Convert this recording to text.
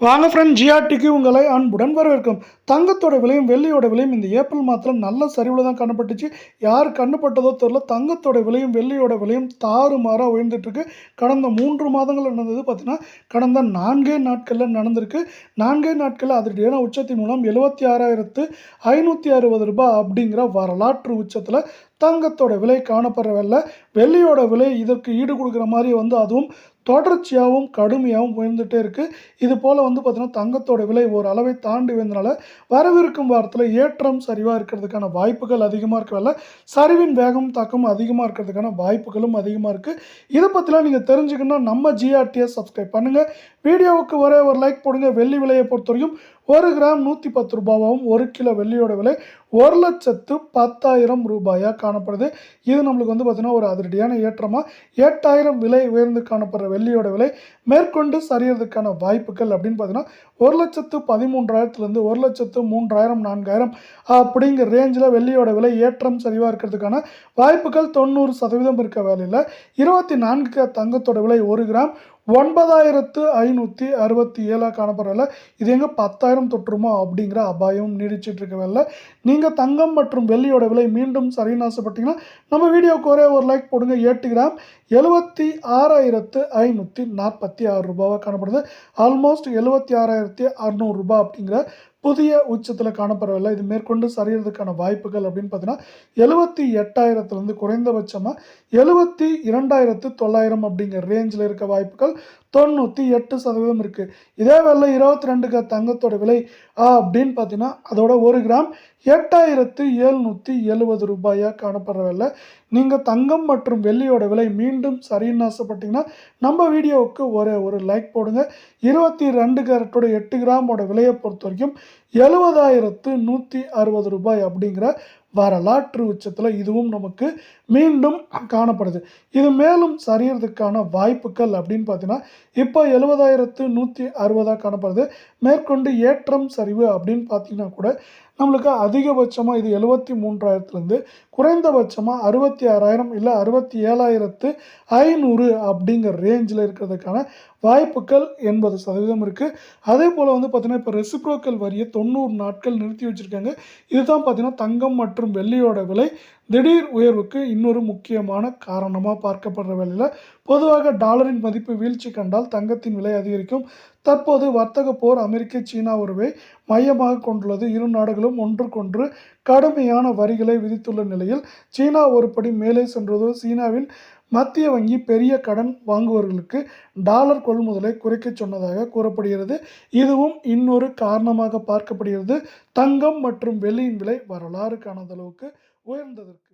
வாங்க ஃப்ரெண்ட் ஜிஆர்டிக்கு உங்களை அன்புடன் வரவேற்கும். தங்கத்தோட விலையும் வெள்ளியோட விலையும் இந்த ஏப்ரல் மாதத்தில் நல்ல சரிவில் தான் கண்ணப்பட்டுச்சு யார் கண்ணுப்பட்டதோ தெரில தங்கத்தோட விலையும் வெள்ளியோட விலையும் தாறுமாறாக உயர்ந்துட்டுருக்கு. கடந்த மூன்று மாதங்கள் நடந்தது பார்த்திங்கன்னா கடந்த நான்கே நாட்களில் நடந்திருக்கு. நான்கே நாட்களில் அதிரடியான உச்சத்தின் மூலம் எழுபத்தி ஆறாயிரத்து ஐநூற்றி அறுபது ரூபாய் அப்படிங்கிற வரலாற்று உச்சத்தில் தங்கத்தோட விலை காணப்படவில்லை. வெள்ளியோட விலை இதற்கு ஈடு கொடுக்குற மாதிரி வந்து அதுவும் தொடர்ச்சியாகவும் கடுமையாகவும் உயர்ந்துகிட்டே இருக்குது இது போல் வந்து பார்த்திங்கன்னா தங்கத்தோட விலை ஒரு அளவை தாண்டி வந்தனால வரவிருக்கும் வாரத்தில் ஏற்றம் சரிவாக இருக்கிறதுக்கான வாய்ப்புகள் அதிகமாக இருக்கிறதால சரிவின் வேகம் தாக்கம் அதிகமாக இருக்கிறதுக்கான வாய்ப்புகளும் அதிகமாக இருக்குது இதை பற்றிலாம் நீங்கள் தெரிஞ்சுக்கணும்னா நம்ம ஜிஆர்டிஎஸ் சப்ஸ்கிரைப் பண்ணுங்கள் வீடியோவுக்கு ஒரே ஒரு லைக் போடுங்க. வெள்ளி விலையை பொறுத்த வரைக்கும் ஒரு கிராம் நூற்றி பத்து ரூபாவாகவும் ஒரு கிலோ வெள்ளியோட விலை ஒரு லட்சத்து பத்தாயிரம் ரூபாயாக காணப்படுது. இது நம்மளுக்கு வந்து பார்த்திங்கன்னா ஒரு அதிரடியான ஏற்றமாக எட்டாயிரம் விலை உயர்ந்து காணப்படுற வெள்ளியோட விலை மேற்கொண்டு சரியறதுக்கான வாய்ப்புகள் அப்படின்னு பார்த்தீங்கன்னா ஒரு லட்சத்து பதிமூன்றாயிரத்துலேருந்து ஒரு லட்சத்து மூன்றாயிரம் நான்காயிரம் அப்படிங்கிற ரேஞ்சில் வெள்ளியோட விலை ஏற்றம் சரிவாக இருக்கிறதுக்கான வாய்ப்புகள் தொண்ணூறு சதவீதம் இருக்க வேலையில் இருபத்தி நான்கு தங்கத்தோட விலை ஒரு கிராம் ஒன்பதாயிரத்து ஐநூற்றி அறுபத்தி ஏழாக காணப்படுறதில்ல இது எங்கே பத்தாயிரம் தொற்றுமோ அப்படிங்கிற அபாயம் நீடிச்சிட்டு இருக்க நீங்கள் தங்கம் மற்றும் வெள்ளியோட விலை மீண்டும் சரின்னு ஆசைப்பட்டீங்கன்னா நம்ம வீடியோக்கு ஒரே ஒரு லைக் போடுங்க. எட்டு கிராம் எழுபத்தி ஆறாயிரத்து ஐநூற்றி நாற்பத்தி ஆறு ரூபாவாக காணப்படுது. ஆல்மோஸ்ட் எழுபத்தி ஆறாயிரத்தி அறநூறுரூபா அப்படிங்கிற புதிய உச்சத்தில் காணப்படவில்லை. இது மேற்கொண்டு சரியறதுக்கான வாய்ப்புகள் அப்படின்னு பார்த்தீங்கன்னா எழுபத்தி எட்டாயிரத்துலேருந்து குறைந்தபட்சமாக எழுபத்தி இரண்டாயிரத்து தொள்ளாயிரம் அப்படிங்கிற ரேஞ்சில் இருக்க வாய்ப்புகள் தொண்ணூற்றி எட்டு சதவீதம் இருக்குது இதே வேலை இருபத்தி ரெண்டுக்கு தங்கத்தோட விலை அப்படின்னு பார்த்தீங்கன்னா அதோட ஒரு கிராம் எட்டாயிரத்து எழுநூற்றி எழுபது ரூபாயாக காணப்படுற விலை நீங்கள் தங்கம் மற்றும் வெள்ளியோட விலை மீண்டும் சரின்னு ஆசைப்பட்டீங்கன்னா நம்ம வீடியோவுக்கு ஒரே ஒரு லைக் போடுங்க. இருபத்தி ரெண்டு கேரட்டோட எட்டு கிராமோட விலையை பொறுத்த வரைக்கும் எழுபதாயிரத்து நூற்றி அறுபது ரூபாய் அப்படிங்கிற வரலாற்று உச்சத்தில் இதுவும் நமக்கு மீண்டும் காணப்படுது. இது மேலும் சரியறதுக்கான வாய்ப்புகள் அப்படின்னு பார்த்தீங்கன்னா இப்போ எழுபதாயிரத்து நூற்றி அறுபதாக காணப்படுது. மேற்கொண்டு ஏற்றம் சரிவு அப்படின்னு பார்த்தீங்கன்னா கூட நம்மளுக்கு அதிகபட்சமாக இது எழுபத்தி மூன்றாயிரத்துலேருந்து குறைந்தபட்சமாக அறுபத்தி ஆறாயிரம் இல்லை அறுபத்தி ஏழாயிரத்து ஐநூறு அப்படிங்கிற ரேஞ்சில் இருக்கிறதுக்கான வாய்ப்புகள் எண்பது சதவீதம் இருக்குது அதே போல் வந்து பார்த்திங்கன்னா இப்போ ரெசிப்ரோக்கல் வரியை தொண்ணூறு நாட்கள் நிறுத்தி வச்சுருக்காங்க. இதுதான் பார்த்திங்கன்னா தங்கம் மற்றும் மற்றும் வெள்ளியோட விலை திடீர் உயர்வுக்கு இன்னொரு முக்கியமான காரணமாக பார்க்கப்படுற வேலையில் பொதுவாக டாலரின் மதிப்பு வீழ்ச்சி கண்டால் தங்கத்தின் விலை அதிகரிக்கும். தற்போது வர்த்தக போர் அமெரிக்க சீனா உறவை மையமாக கொண்டுள்ளது. இரு நாடுகளும் ஒன்றுக்கொன்று கடுமையான வரிகளை விதித்துள்ள நிலையில் சீனா ஒருபடி மேலே சென்றதோ. சீனாவின் மத்திய வங்கி பெரிய கடன் வாங்குவர்களுக்கு டாலர் கொள்முதலை குறைக்க சொன்னதாக கூறப்படுகிறது. இதுவும் இன்னொரு காரணமாக பார்க்கப்படுகிறது. தங்கம் மற்றும் வெள்ளியின் விலை வரலாறு காணாத அளவுக்கு உயர்ந்ததற்கு